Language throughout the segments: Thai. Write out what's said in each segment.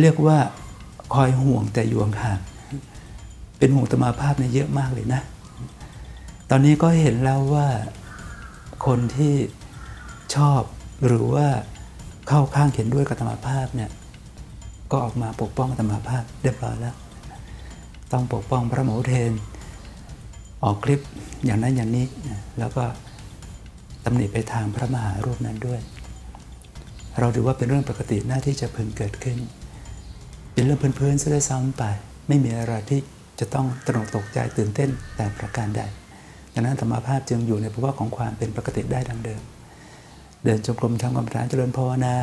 เรียกว่าคอยห่วงแต่อยู่ห่างเป็นห่วงตมาภาพเนี่ยเยอะมากเลยนะ ตอนนี้ก็เห็นแล้วว่าคนที่ชอบหรือว่าเข้าข้างเขียนด้วยกับธรรมภาพเนี่ยก็ออกมาปกป้องธรรมภาพเรียบร้อยแล้ว ต้องปกป้องพระหมูเทน ออกคลิปอย่างนั้นอย่างนี้แล้วก็ตำหนิไปทางพระมหารูปนั้นด้วย เราถือว่าเป็นเรื่องปกติหน้าที่จะพึงเกิดขึ้น เป็นเรื่องพื้นๆซะด้วยซ้ำไป ไม่มีอะไรที่จะต้องตระหนกตกใจตื่นเต้นแต่ประการใดดังนั้นธรรมภาพจึงอยู่ในภาวะของความเป็นปกติได้ดังเดิม เดินจงกรมทำกรรมฐานเจริญภาวนา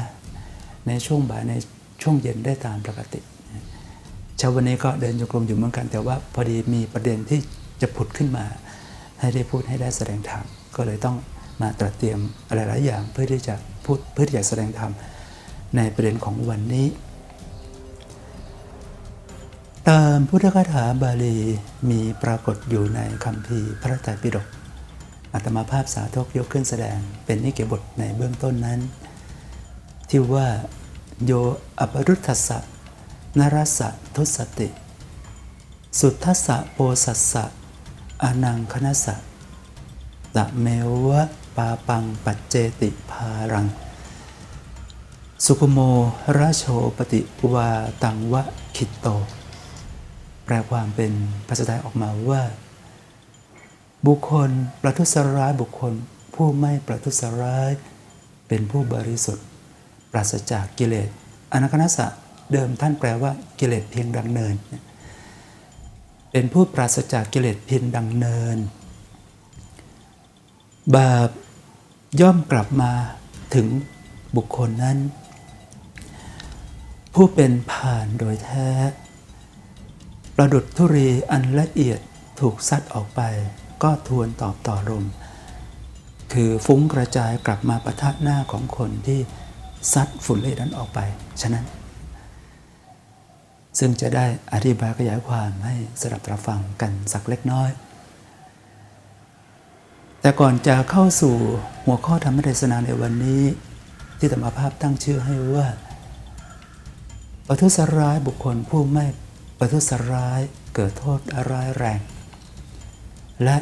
ในช่วงบ่ายในช่วงเย็นได้ตามปกติเช้าวันนี้ก็เดินจงกรมอยู่เหมือนกัน แต่ว่าพอดีมีประเด็นที่จะผุดขึ้นมา ให้ได้พูดให้ได้แสดงธรรมก็เลยต้องมาตรเตรียมอะไรหลายอย่างเพื่อที่จะพูดเพื่อที่จะแสดงธรรมในประเด็นของวันนี้ ตามพุทธคาถาบาลีมีปรากฏอยู่ในคัมภีพระไตรปิฎกอัตมาภาพสาธกยกขึ้นแสดงเป็นนิเกบทในเบื้องต้นนั้น ที่ว่าโยอปรุทธสะนรสะทุสติ สุทธัสะโปสัสสะอนังคณสสะตะเมวะปาปังปัจเจติภารัง สุขโมราโชปฏิวาตังวะคิตโต แปลความเป็นภาษาไทยออกมาว่า บุคคลประทุษร้ายบุคคล ผู้ไม่ประทุษร้าย เป็นผู้บริสุทธิ์ ปราศจากกิเลสอนัคนัสสะเดิมท่านแปลว่ากิเลสเพียงดังเนิน เป็นผู้ปราศจากกิเลสเพียงดังเนิน บาปย่อมกลับมาถึงบุคคลนั้น ผู้เป็นผ่านโดยแท้ ประดุดธุรีอันละเอียดถูกซัดออกไป ก็ทวนตอบต่อลม คือฟุ้งกระจายกลับมาประทัดหน้าของคนที่ซัดฝุ่นละเอียดนั้นออกไป ฉะนั้น ซึ่งจะได้อธิบายขยายความให้สดับรับฟังกันสักเล็กน้อย แต่ก่อนจะเข้าสู่หัวข้อธรรมเทศนาในวันนี้ ที่ธรรมภาพตั้งชื่อให้ว่าประทุษร้ายบุคคลผู้ไม่ ประทุษร้ายเกิดโทษร้ายแรง และ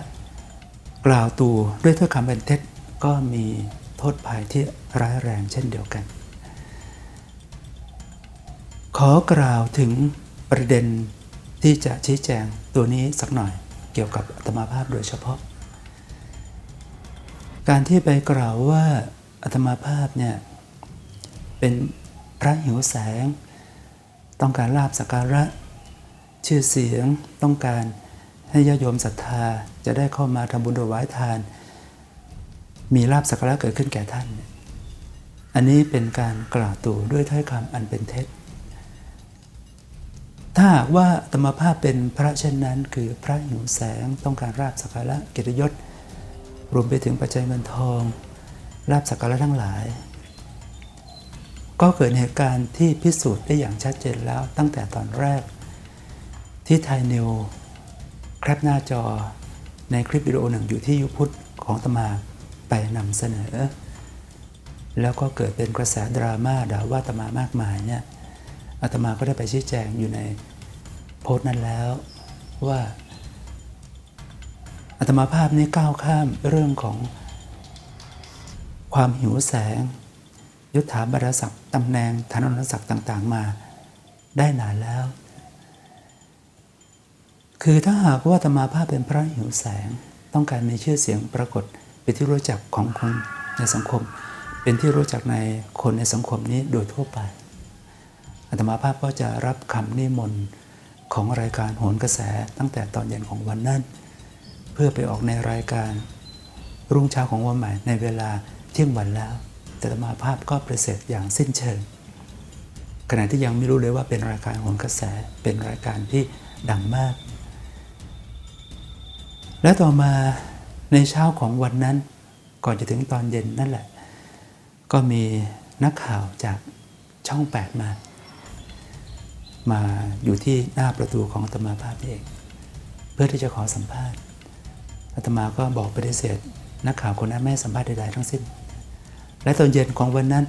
กล่าวตูด้วยถ้อยคำเป็นเท็จก็มีโทษภัยที่ร้ายแรงเช่นเดียวกัน ขอกล่าวถึงประเด็นที่จะชี้แจงตัวนี้สักหน่อยเกี่ยวกับอัตมาภาพโดยเฉพาะ การที่ไปกล่าวว่าอัตมาภาพเนี่ยเป็นพระหิวแสง ต้องการลาบสักการะ ชื่อเสียงต้องการให้ญาติโยมศรัทธาจะได้เข้ามาทำบุญถวายทาน มีลาบสักการะเกิดขึ้นแก่ท่าน อันนี้เป็นการกล่าวตู่ด้วยถ้อยคำอันเป็นเท็จ ถ้าหากว่าธรรมภาพเป็นพระเช่นนั้น คือพระหิวแสงต้องการราบสักการะเกียรติยศ รวมไปถึงปัจจัยเงินทองลาบสักการะทั้งหลาย ก็เกิดเหตุการณ์ที่พิสูจน์ได้อย่างชัดเจนแล้วตั้งแต่ตอนแรก ที่ไทยนิวแคปหน้าจอในคลิปวิดีโอหนึ่งอยู่ที่ยุพุทธของตมาไปนำเสนอ แล้วก็เกิดเป็นกระแสดราม่าด่าว่าตมามากมายเนี่ยอาตมาก็ได้ไปชี้แจงอยู่ในโพสต์นั้นแล้วว่าอาตมาภาพนี้ก้าวข้ามเรื่องของความหิวแสง ยุทธาบรรศักดิ์ตำแหน่งฐานนศักดิ์ต่าง ๆ มาได้นานแล้ว คือถ้าหากว่าธรรมาภาพเป็นพระหิวแสง ต้องการมีชื่อเสียงปรากฏเป็นที่รู้จักของคนในสังคม เป็นที่รู้จักในคนในสังคมนี้โดยทั่วไปอาตมาภาพก็จะรับคำนิมนต์ของรายการโหนกระแสตั้งแต่ตอนเย็นของวันนั้น เพื่อไปออกในรายการรุ่งเช้าของวันใหม่ในเวลาเที่ยงวันแล้ว แต่อาตมาภาพก็ประเสริฐอย่างสิ้นเชิงขณะที่ยังไม่รู้เลยว่าเป็นรายการโหนกระแสเป็นรายการที่ดังมาก และต่อมาในเช้าของวันนั้น ก่อนจะถึงตอนเย็นนั่นแหละ ก็มีนักข่าวจากช่อง 8 มา มาอยู่ที่หน้าประตูของอาตมาภาพเอง เพื่อที่จะขอสัมภาษณ์อาตมาก็บอกปฏิเสธนักข่าวคนนั้นไม่สัมภาษณ์ใดๆทั้งสิ้น และตอนเย็นของวันนั้น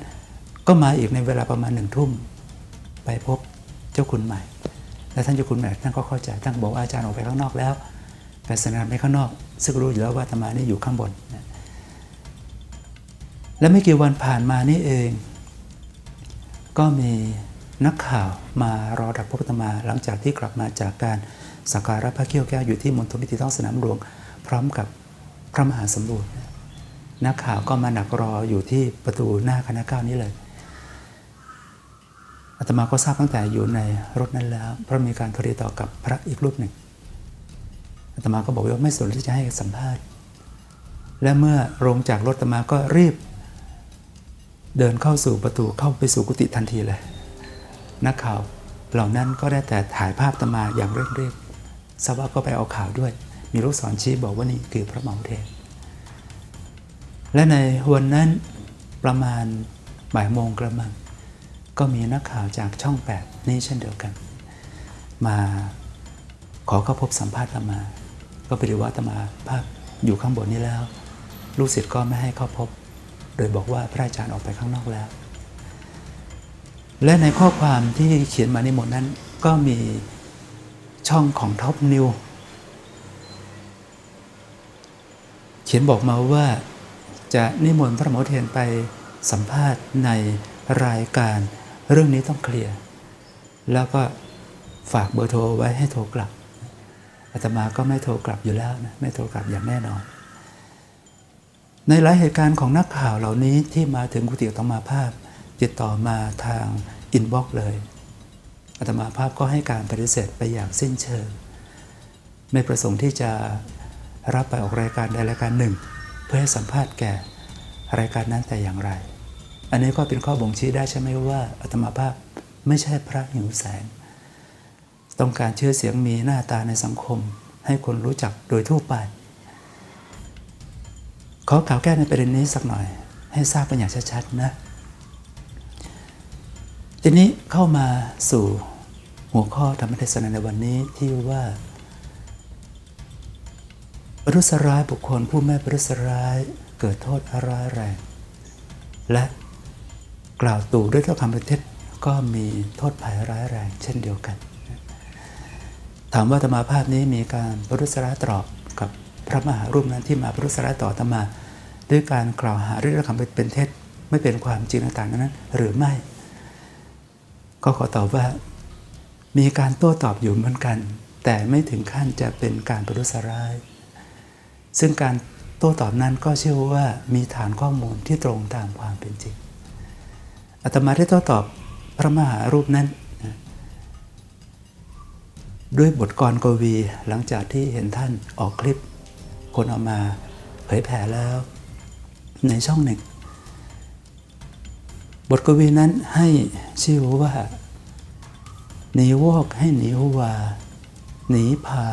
ก็มาอีกในเวลาประมาณหนึ่งทุ่ม ไปพบเจ้าคุณใหม่ แล้วท่านเจ้าคุณใหม่ท่านก็เข้าใจท่านบอกอาจารย์ออกไปข้างนอกแล้ว ไปสนามไปข้างนอก ซึ่งรู้อยู่แล้วว่าอาตมานี่อยู่ข้างบนนะและไม่กี่วันผ่านมานี่เอง ก็มีนักข่าวมารอดักพบอาตมาหลังจากที่กลับมาจากการสักการะพระเขี้ยวแก้วอยู่ที่มณฑลพิธีท้องสนามหลวง พร้อมกับพระมหาสมบูรณ์นักข่าวก็มาหนักรออยู่ที่ประตูหน้าคณะเก้านี้เลยอาตมาก็ทราบตั้งแต่อยู่ในรถนั้นแล้ว เพราะมีการโทรต่อกับพระอีกรูปหนึ่ง อาตมาก็บอกว่าไม่สนที่จะให้สัมภาษณ์ และเมื่อลงจากรถอาตมาก็รีบ เดินเข้าสู่ประตูเข้าไปสู่กุฏิทันทีเลย นักข่าวเหล่านั้นก็ได้แต่ถ่ายภาพอาตมาอย่างเร่งรีบทราบว่าก็ไปเอาข่าวด้วย มีลูกศรชี้บอกว่านี่คือพระเหมาเทศและในวันนั้นประมาณบ่ายโมงกระมัง ก็มีนักข่าวจากช่อง 8 นี่เช่นเดียวกัน มาขอเข้าพบสัมภาษณ์ตมา ก็ไปดูว่าอาตมาภาพอยู่ข้างบนนี้แล้ว ลูกศิษย์ก็ไม่ให้เข้าพบ โดยบอกว่าพระอาจารย์ออกไปข้างนอกแล้ว และในข้อความที่เขียนมาในหมดนั้น ก็มีช่องของท็อปนิวเขียนบอกมาว่าจะนิมนต์พระหมอเทียนไปสัมภาษณ์ในรายการเรื่องนี้ต้องเคลียร์ แล้วก็ฝากเบอร์โทรไว้ให้โทรกลับ อาตมาก็ไม่โทรกลับอยู่แล้วนะไม่โทรกลับอย่างแน่นอน ในหลายเหตุการณ์ของนักข่าวเหล่านี้ที่มาถึงกุฏิอาตมาภาพติดต่อมาทางอินบ็อกเลยอาตมาภาพก็ให้การปฏิเสธไปอย่างสิ้นเชิง ไม่ประสงค์ที่จะรับไปออกรายการใดรายการหนึ่ง เพื่อให้สัมภาษณ์แก่รายการนั้นแต่อย่างไร อันนี้ก็เป็นข้อบ่งชี้ได้ใช่ไหมว่าอาตมาภาพไม่ใช่พระหิวแสง ต้องการชื่อเสียงมีหน้าตาในสังคม ให้คนรู้จักโดยทั่วไป ขอกล่าวแก้ในประเด็นนี้สักหน่อย ให้ทราบกันอย่างชัดๆนะ ทีนี้เข้ามาสู่หัวข้อธรรมเทศนาในวันนี้ที่ว่าประทุษร้ายบุคคลผู้ไม่ประทุษร้ายเกิดโทษร้ายแรง และกล่าวตู่ด้วยถ้อยคำเป็นเท็จก็มีโทษภัยร้ายแรง เช่นเดียวกัน ถามว่าธรรมาภาพนี้มีการปรุษร้าตอบกับพระมหารูปนั้นที่มาปรุษร้าต่อธรรมา ด้วยการกล่าวหาด้วยถ้อคำเป็นเท็จไม่เป็นความจริงต่างๆนั้น หรือไม่ ก็ขอตอบว่า มีการโต้ตอบอยู่เหมือนกัน แต่ไม่ถึงขั้นจะเป็นการประทุษร้าย ซึ่งการโต้ตอบนั้นก็เชื่อว่ามีฐานข้อมูลที่ตรงตามความเป็นจริงอาตมาได้โต้ตอบพระมหารูปนั้น ด้วยบทกรกวีหลังจากที่เห็นท่านออกคลิป คนเอามาเผยแผ่แล้ว ในช่องหนึ่ง บทกวีนั้นให้ชื่อว่า หนีวอกให้หนีหัวาหนีพา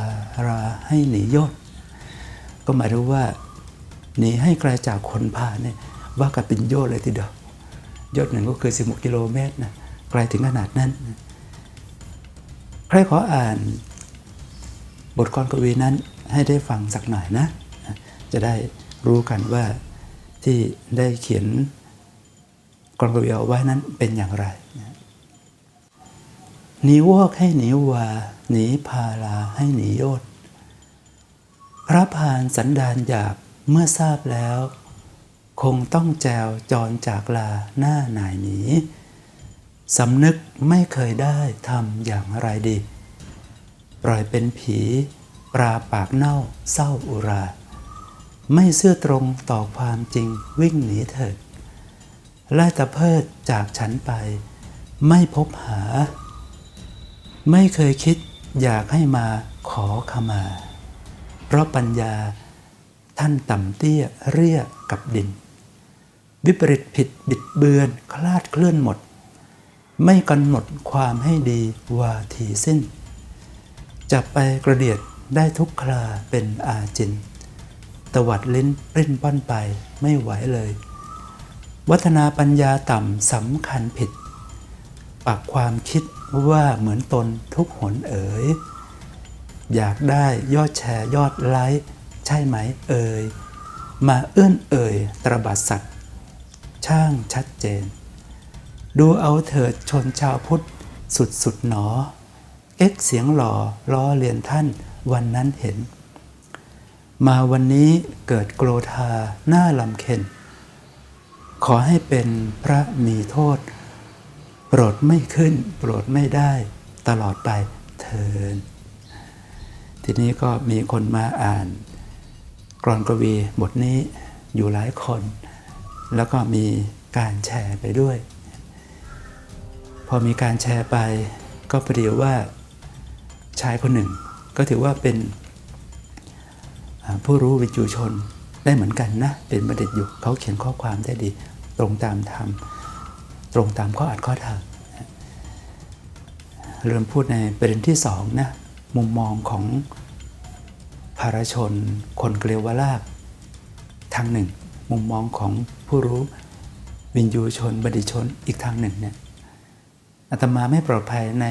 ราให้หนียศก็หมายถึงว่าหนีให้ไกลจากคนพาเนี่ยว่ากับเป็นโยชน์เลยทีเดียวยศหนึ่งก็คือ 16 กิโลเมตรนะไกลถึงขนาดนั้น ใครขออ่านบทกรกวีนั้นให้ได้ฟังสักหน่อยนะ จะได้รู้กันว่าที่ได้เขียนกรกวีเอาไว้นั้นเป็นอย่างไรหนีวอกให้หนีวาหนีพาลาให้หนีโยศพระพานสันดานหยาบเมื่อทราบแล้ว คงต้องแจวจรจากลาหน้าหน่ายหนี สำนึกไม่เคยได้ทำอย่างไรดี ปล่อยเป็นผี ปลาปากเน่าเศร้าอุรา ไม่เสื่อตรงต่อความจริงวิ่งหนีเถิดไล่ตะเพิดจากฉันไป ไม่พบหา ไม่เคยคิดอยากให้มาขอขมา เพราะปัญญาท่านต่ำเตี้ยเรียกับดิน วิปริตผิดบิดเบือนคลาดเคลื่อนหมด ไม่กำหนดความให้ดีวาทีสิ้น จับไปกระเดียดได้ทุกคราเป็นอาจิน ตวัดลิ้นปริ้นป้อนไปไม่ไหวเลย วัฒนาปัญญาต่ำสำคัญผิด ปักความคิดว่าเหมือนตนทุกหนเอ๋ย อยากได้ยอดแชร์ยอดไลค์ใช่ไหมเอ่ย มาเอื้อนเอ่ยตรบัดสัตว์ ช่างชัดเจน ดูเอาเถิดชนชาวพุทธสุดสุดหนอ เอ็กเสียงหล่อล้อเลียนท่านวันนั้นเห็น มาวันนี้เกิดโกรธาหน้าลำเค็น ขอให้เป็นพระมีโทษ โปรดไม่ขึ้น โปรดไม่ได้ตลอดไปเทิน ทีนี้ก็มีคนมาอ่าน กรอนกวีบทนี้อยู่หลายคน แล้วก็มีการแชร์ไปด้วย พอมีการแชร์ไป ก็ประเดี๋ยวว่าชายคนหนึ่ง ก็ถือว่าเป็นผู้รู้วิจูชนได้เหมือนกันนะ เป็นบัณฑิตอยู่เขาเขียนข้อความได้ดี ตรงตามธรรมตรงตามข้ออัดข้อธรรมเริ่มพูดในประเด็นที่สองนะมุมมองของภารชน คนเกลียววลาบทางหนึ่ง มุมมองของผู้รู้วินยูชนบัณฑิตชนอีกทางหนึ่งเนี่ย อาตมาไม่ปลอดภัยใน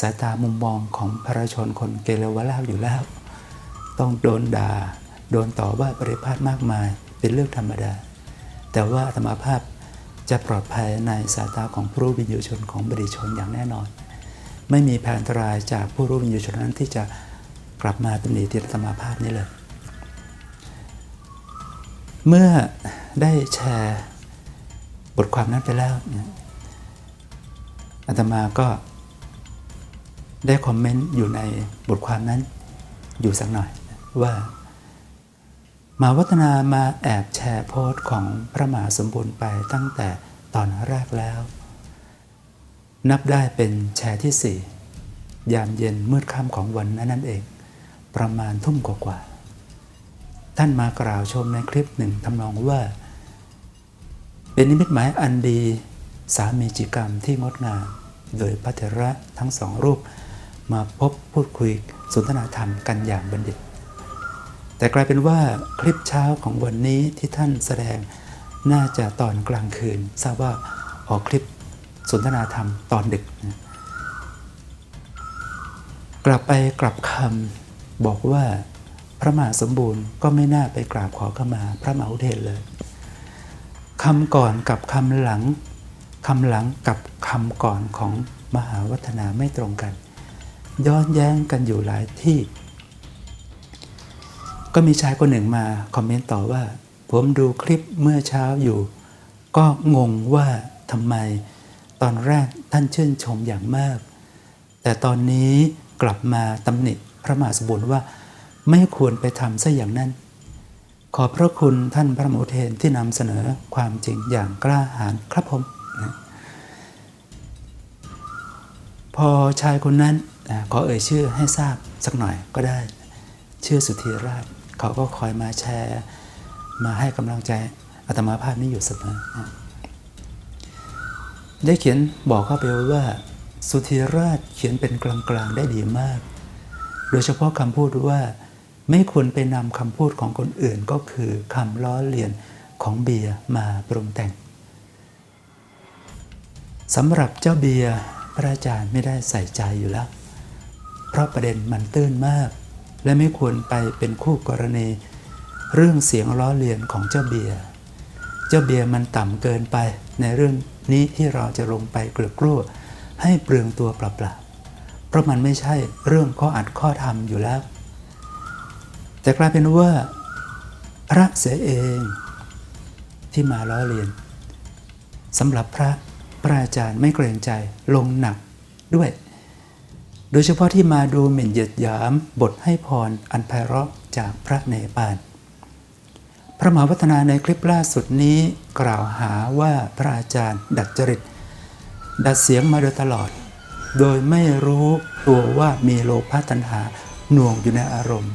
สายตามุมมองของภารชนคนเกลียววลาอยู่แล้ว ต้องโดนด่าโดนต่อว่าปริพาทมากมายเป็นเรื่องธรรมดา แต่ว่าอาตมาภาพจะปลอดภัยในสายตาของผู้รู้วิญญูชนของบริชนอย่างแน่นอน ไม่มีแผนอันตรายจากผู้รู้วิญญูชนนั้นที่จะกลับมาตำหนิที่อาตมาภาพนี้เลย เมื่อได้แชร์บทความนั้นไปแล้วเนี่ย อาตมาก็ได้คอมเมนต์อยู่ในบทความนั้นอยู่สักหน่อยว่า มาวัฒนามาแอบแชร์โพสต์ของพระมหาสมบูรณ์ไปตั้งแต่ตอนแรกแล้ว นับได้เป็นแชร์ที่สี่ยามเย็นมืดค่ำของวันนั้นนั่นเอง ประมาณทุ่มกว่าๆท่านมากล่าวชมในคลิปหนึ่งทำนองว่า เป็นนิมิตหมายอันดี สามีจิกรรมที่งดงาม โดยพระเถระทั้งสองรูป มาพบพูดคุยสนทนาธรรมกันอย่างบัณฑิต แต่กลายเป็นว่าคลิปเช้าของวันนี้ที่ท่านแสดงน่าจะตอนกลางคืน ทราบว่าออกคลิปสนทนาธรรมตอนดึกนะกลับไปกลับคำบอกว่าพระมหาสมบูรณ์ก็ไม่น่าไปกราบขอขมาพระมหาอุเทศเลยคำก่อนกับคำหลัง คำหลังกับคำก่อนของมหาวัฒนาไม่ตรงกัน ย้อนแย้งกันอยู่หลายที่ ก็มีชายคนหนึ่งมาคอมเมนต์ต่อว่า ผมดูคลิปเมื่อเช้าอยู่ ก็งงว่าทำไมตอนแรกท่านชื่นชมอย่างมาก แต่ตอนนี้กลับมาตำหนิพระมหาสมบูรณ์ว่าไม่ควรไปทำซะอย่างนั้น ขอพระคุณท่านพระมหาอุเทนที่นำเสนอความจริงอย่างกล้าหาญครับผม นะพอชายคนนั้นนะขอเอ่ยชื่อให้ทราบสักหน่อยก็ได้ ชื่อสุธีราช เขาก็คอยมาแชร์มาให้กำลังใจอาตมาภาพนี้อยู่เสมอนะได้เขียนบอกเข้าไปว่า สุธีราชเขียนเป็นกลางๆได้ดีมาก โดยเฉพาะคำพูดว่า ไม่ควรไปนำคำพูดของคนอื่นก็คือคำล้อเลียนของเบียร์มาปรุงแต่ง สำหรับเจ้าเบียร์พระอาจารย์ไม่ได้ใส่ใจอยู่แล้ว เพราะประเด็นมันตื้นมาก และไม่ควรไปเป็นคู่กรณี เรื่องเสียงล้อเลียนของเจ้าเบียร์เจ้าเบียร์มันต่ำเกินไปในเรื่องนี้ที่เราจะลงไปเกลือกลั้วให้เปลืองตัวเปล่าๆเพราะมันไม่ใช่เรื่องข้ออัดข้อธรรมอยู่แล้ว แต่กลายเป็นว่า พระเสียเองที่มาล้อเลียนสำหรับพระ พระอาจารย์ไม่เกรงใจลงหนักด้วย โดยเฉพาะที่มาดูหมิ่นเหยียดหยามบทให้พรอันไพเราะจากพระเนปาลพระมหาวัฒนาในคลิปล่าสุดนี้กล่าวหาว่าพระอาจารย์ดัดจริต ดัดเสียงมาโดยตลอด โดยไม่รู้ตัวว่ามีโลภะตัณหาหน่วงอยู่ในอารมณ์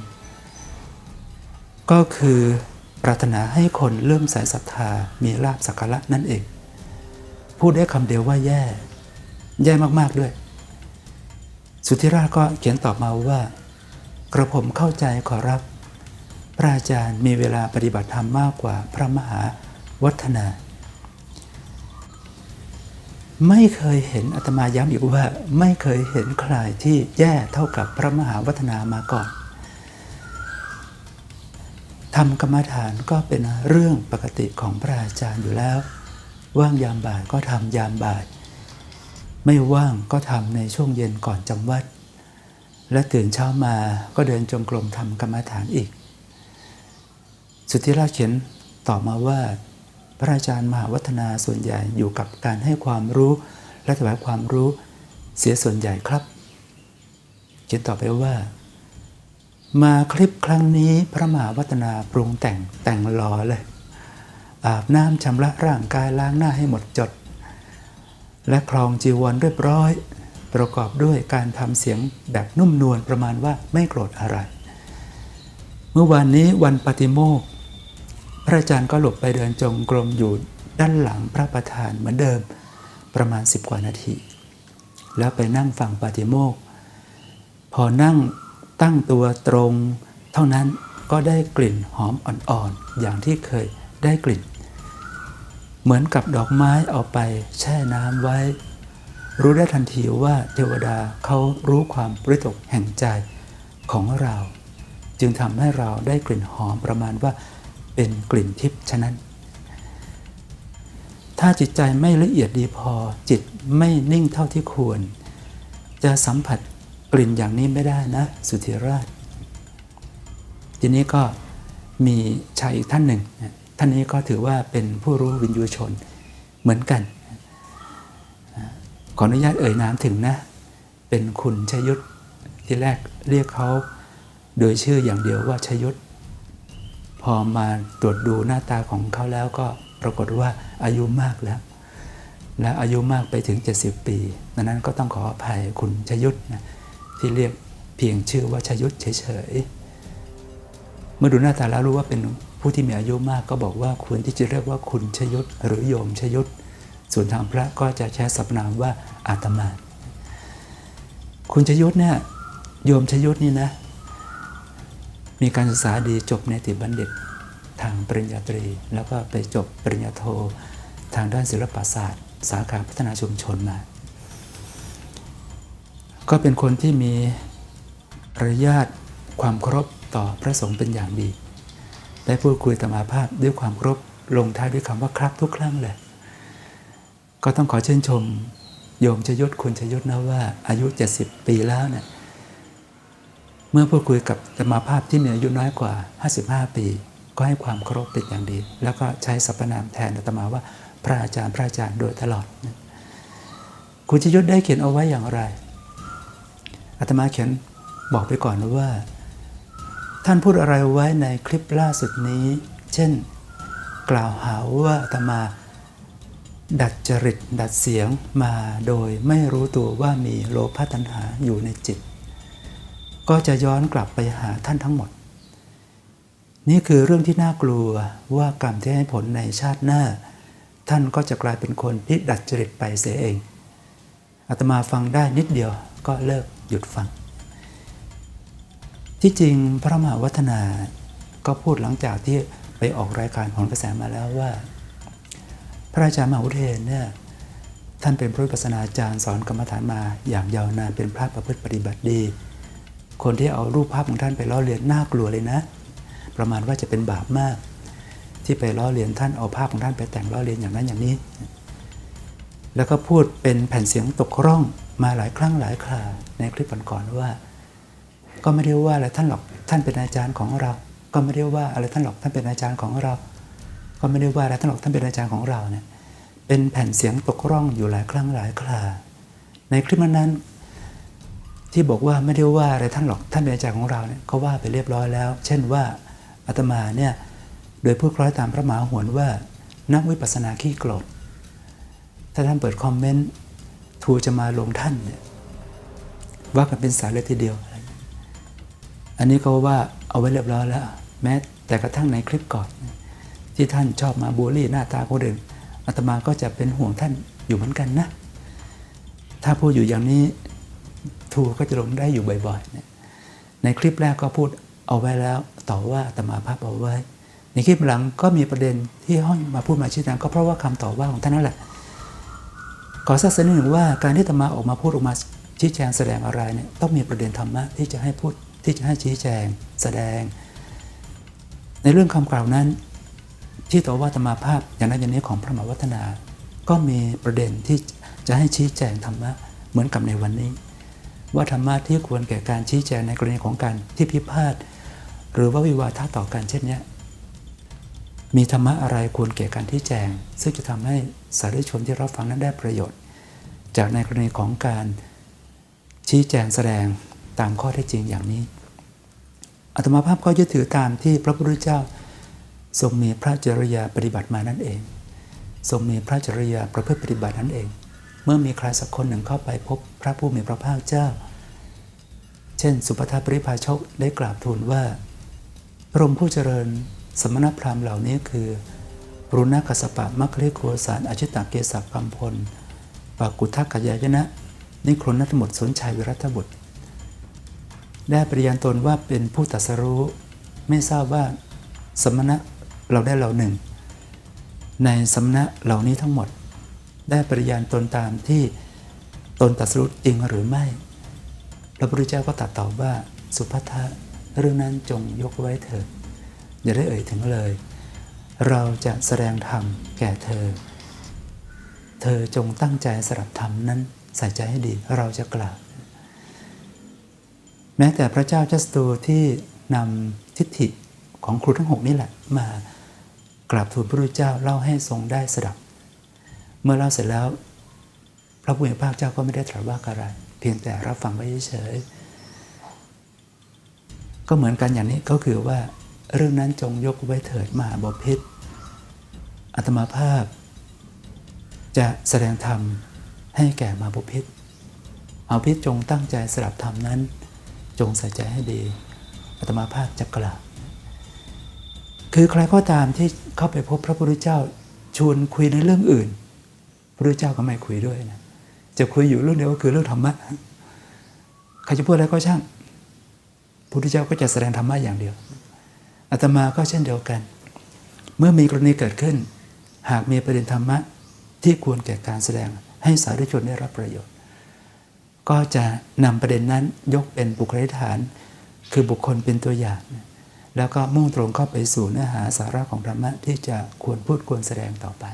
ก็คือปรารถนาให้คนเริ่มสายศรัทธามีลาบสักการะนั่นเอง พูดได้คำเดียวว่าแย่ แย่มากๆด้วย สุธิราชก็เขียนตอบมาว่า กระผมเข้าใจขอรับ พระอาจารย์มีเวลาปฏิบัติธรรมมากกว่าพระมหาวัฒนา ไม่เคยเห็นอาตมาย้ำอีกว่า ไม่เคยเห็นใครที่แย่เท่ากับพระมหาวัฒนามาก่อนทำกรรมฐานก็เป็นเรื่องปกติของพระอาจารย์อยู่แล้ว ว่างยามบ่ายก็ทำยามบ่าย ไม่ว่างก็ทำในช่วงเย็นก่อนจำวัด และตื่นเช้ามาก็เดินจงกรมทำกรรมฐานอีก สุทธิราชเขียนต่อมาว่า พระอาจารย์มหาวัฒนาส่วนใหญ่อยู่กับการให้ความรู้และถวายความรู้เสียส่วนใหญ่ครับ เขียนต่อไปว่า มาคลิปครั้งนี้พระมหาวัฒนาปรุงแต่งแต่งหล่อเลย อาบน้ำชำระร่างกายล้างหน้าให้หมดจด และคลองจีวรเรียบร้อย ประกอบด้วยการทำเสียงแบบนุ่มนวลประมาณว่าไม่โกรธอะไร เมื่อวานนี้วันปฏิโมกพระอาจารย์ก็หลบไปเดินจงกรมอยู่ด้านหลังพระประธานเหมือนเดิมประมาณ 10 กว่านาที แล้วไปนั่งฟังปฏิโมกพอนั่งตั้งตัวตรง เท่านั้นก็ได้กลิ่นหอมอ่อนๆ อย่างที่เคยได้กลิ่น เหมือนกับดอกไม้เอาไปแช่น้ำไว้ รู้ได้ทันทีว่าเทวดาเขารู้ความปริตกแห่งใจของเรา จึงทำให้เราได้กลิ่นหอมประมาณว่าเป็นกลิ่นทิพย์ฉะนั้น ถ้าจิตใจไม่ละเอียดดีพอจิตไม่นิ่งเท่าที่ควร จะสัมผัสกลิ่นอย่างนี้ไม่ได้นะ สุธิราช ทีนี้ก็มีชายอีกท่านหนึ่ง ท่านนี้ก็ถือว่าเป็นผู้รู้วิญญูชนเหมือนกัน ขออนุญาตเอ่ยนามถึงนะ เป็นคุณชยุทธที่แรกเรียกเขาโดยชื่ออย่างเดียวว่าชยุทธพอมาตรวจดูหน้าตาของเขาแล้วก็ปรากฏว่าอายุมากแล้ว และอายุมากไปถึง 70 ปีดังนั้นก็ต้องขออภัยคุณชยุทธนะที่เรียกเพียงชื่อว่าชยุทธเฉยๆเมื่อดูหน้าตาแล้วรู้ว่าเป็น ผู้ที่มีอายุมากก็บอกว่าควรที่จะเรียกว่าคุณชยุทธหรือโยมชยุทธส่วนทางพระก็จะใช้สรรพนามว่าอาตมา คุณชยุทธเนี่ยโยมชยุทธนี่นะ มีการศึกษาดีจบในติบัณฑิตทางปริญญาตรี แล้วก็ไปจบปริญญาโททางด้านศิลปศาสตร์ สาขาพัฒนาชุมชนมา ก็เป็นคนที่มีมารยาทความเคารพต่อพระสงฆ์เป็นอย่างดี ได้พูดคุยธรรมาภาพด้วยความรพลงท้ายด้วยคำว่าครับทุกครั้งเลยก็ต้องขอชื่นชม โยมชยุทธคุณชยุทธนะว่า อายุ 70 ปีแล้วเนี่ยเมื่อพูดคุยกับธรรมาภาพที่มีอายุน้อยกว่า 55 ปี ก็ให้ความเคารพเป็นอย่างดี แล้วก็ใช้สรรพนามแทนอาตมาว่าพระอาจารย์พระอาจารย์โดยตลอดคุณชยุทธได้เขียนเอาไว้อย่างไรอาตมาเขียนบอกไปก่อนว่า ท่านพูดอะไรไว้ในคลิปล่าสุดนี้ เช่น กล่าวหาว่าอาตมาดัดจริตดัดเสียงมาโดยไม่รู้ตัวว่ามีโลภะตัณหาอยู่ในจิต ก็จะย้อนกลับไปหาท่านทั้งหมด นี่คือเรื่องที่น่ากลัวว่ากรรมที่ให้ผลในชาติหน้า ท่านก็จะกลายเป็นคนที่ดัดจริตไปเสียเองอาตมาฟังได้นิดเดียวก็เลิกหยุดฟัง ที่จริงพระมหาวัฒนาก็พูดหลังจากที่ไปออกรายการผลกระแสมาแล้วว่า พระอาจารย์มหาอุเทนเนี่ยท่านเป็นพระวิปัสนาจารย์สอนกรรมฐานมาอย่างยาวนานเป็นพระประพฤติปฏิบัติดี คนที่เอารูปภาพของท่านไปล้อเลียนน่ากลัวเลยนะ ประมาณว่าจะเป็นบาปมาก ที่ไปล้อเลียนท่านเอาภาพของท่านไปแต่งล้อเลียนอย่างนั้นอย่างนี้ แล้วก็พูดเป็นแผ่นเสียงตกร่องมาหลายครั้งหลายคราในคลิปก่อนๆว่า ก็ไม่ได้ว่าอะไรท่านหรอกท่านเป็นอาจารย์ของเรา ก็ไม่ได้ว่าอะไรท่านหรอกท่านเป็นอาจารย์ของเรา ก็ไม่ได้ว่าอะไรท่านหรอกท่านเป็นอาจารย์ของเราเนี่ยเป็นแผ่นเสียงตกร่องอยู่หลายครั้งหลายครา ในคลิปนั้นที่บอกว่าไม่ได้ว่าอะไรท่านหรอกท่านเป็นอาจารย์ของเราเนี่ยก็ว่าไปเรียบร้อยแล้ว เช่นว่าอาตมาเนี่ยโดยผู้คล้อยตามพระมหาหวนว่านักวิปัสสนาขี้โกรธถ้าท่านเปิดคอมเมนต์ทูจะมาลงท่านเนี่ยว่ากันเป็นสายเลยทีเดียว อันนี้ก็ว่าเอาไว้เรียบร้อยแล้ว แม้แต่กระทั่งในคลิปก่อน ที่ท่านชอบมาบูลลี่หน้าตาคนอื่นอาตมาก็จะเป็นห่วงท่านอยู่เหมือนกันนะ ถ้าพูดอยู่อย่างนี้ทูก็จะลงได้อยู่บ่อยๆในคลิปแรกก็พูดเอาไว้แล้วต่อว่าอาตมาภาพเอาไว้ ในคลิปหลังก็มีประเด็นที่ห้องมาพูดมาชี้แจงก็เพราะว่าคำต่อว่าของท่านนั่นแหละขอสักสักนิดหนึ่งว่าการที่อาตมาออกมาพูดออกมาชี้แจงแสดงอะไรเนี่ยต้องมีประเด็นธรรมะที่จะให้พูด ที่จะให้ชี้แจงแสดง ในเรื่องคำกล่าวนั้น ที่ต่อว่าธรรมาภาพอย่างนั้นอย่างนี้ของพระมหาวัฒนา ก็มีประเด็นที่จะให้ชี้แจงธรรมะเหมือนกับในวันนี้ ว่าธรรมะที่ควรแก่การชี้แจงในกรณีของการที่พิพาทหรือว่าวิวาทะต่อกันเช่นนี้มีธรรมะอะไรควรแก่การที่แจง ซึ่งจะทำให้สาธุชนที่รับฟังนั้นได้ประโยชน์ จากในกรณีของการชี้แจงแสดง ตามข้อเท็จจริงอย่างนี้อัตมาภาพก็ยึดถือตามที่พระพุทธเจ้า ทรงมีพระจริยาปฏิบัติมานั่นเอง ทรงมีพระจริยาประพฤติปฏิบัตินั่นเอง เมื่อมีใครสักคนหนึ่งเข้าไปพบพระผู้มีพระภาคเจ้า เช่น สุปทัปปริภาชกได้กราบทูลว่าพระองค์ผู้เจริญสมณพราหมณ์เหล่านี้คือ รุณกัสปะมัคคิริโคสารอชิตตเกสัพัมพลปากุทักกยายนะนิครนนัตหมดสนชัยวิรัตบุตร ได้ปริญาณตนว่าเป็นผู้ตัสรู้ ไม่ทราบว่าสมณะเราได้เหล่าหนึ่ง ในสมณะเหล่านี้ทั้งหมด ได้ปริญาณตนตามที่ตนตัสรู้จริงหรือไม่ พระพุทธเจ้าก็ตรัสตอบว่าสุภัททะเรื่องนั้นจงยกไว้เถิดอย่าได้เอ่ยถึงเลย เราจะแสดงธรรมแก่เธอ เธอจงตั้งใจสรับธรรมนั้นใส่ใจให้ดีเราจะกล่าว แม้แต่พระเจ้าจัสตูที่นำทิฏฐิของครูทั้งหกนี่แหละมากราบทูลพระพุทธเจ้าเล่าให้ทรงได้สดับ เมื่อเล่าเสร็จแล้ว พระผู้เป็นพระเจ้าก็ไม่ได้ตรัสว่าอะไร เพียงแต่รับฟังไว้เฉยก็เหมือนกันอย่างนี้ก็คือว่าเรื่องนั้นจงยกไว้เถิดมหาบพิษอัตมาภาพ จะแสดงธรรมให้แก่มหาบพิษมหาบพิษจงตั้งใจสลับธรรมนั้น จงใส่ใจให้ดีอัตมาภาพจะกล่าวคือใครก็ตามที่เข้าไปพบพระพุทธเจ้าชวนคุยในเรื่องอื่น พระพุทธเจ้าก็ไม่คุยด้วยนะจะคุยอยู่เรื่องเดียวก็คือเรื่องธรรมะใครจะพูดอะไรก็ช่างพระพุทธเจ้าก็จะแสดงธรรมะอย่างเดียวอาตมาก็เช่นเดียวกัน เมื่อมีกรณีเกิดขึ้น หากมีประเด็นธรรมะที่ควรแก่การแสดงให้สาธุชนได้รับประโยชน์ ก็จะนำประเด็นนั้นยกเป็นบุคลิกฐาน คือบุคคลเป็นตัวอย่าง แล้วก็มุ่งตรงเข้าไปสู่เนื้อหาสาระของธรรมะที่จะควรพูดควรแสดงต่อไป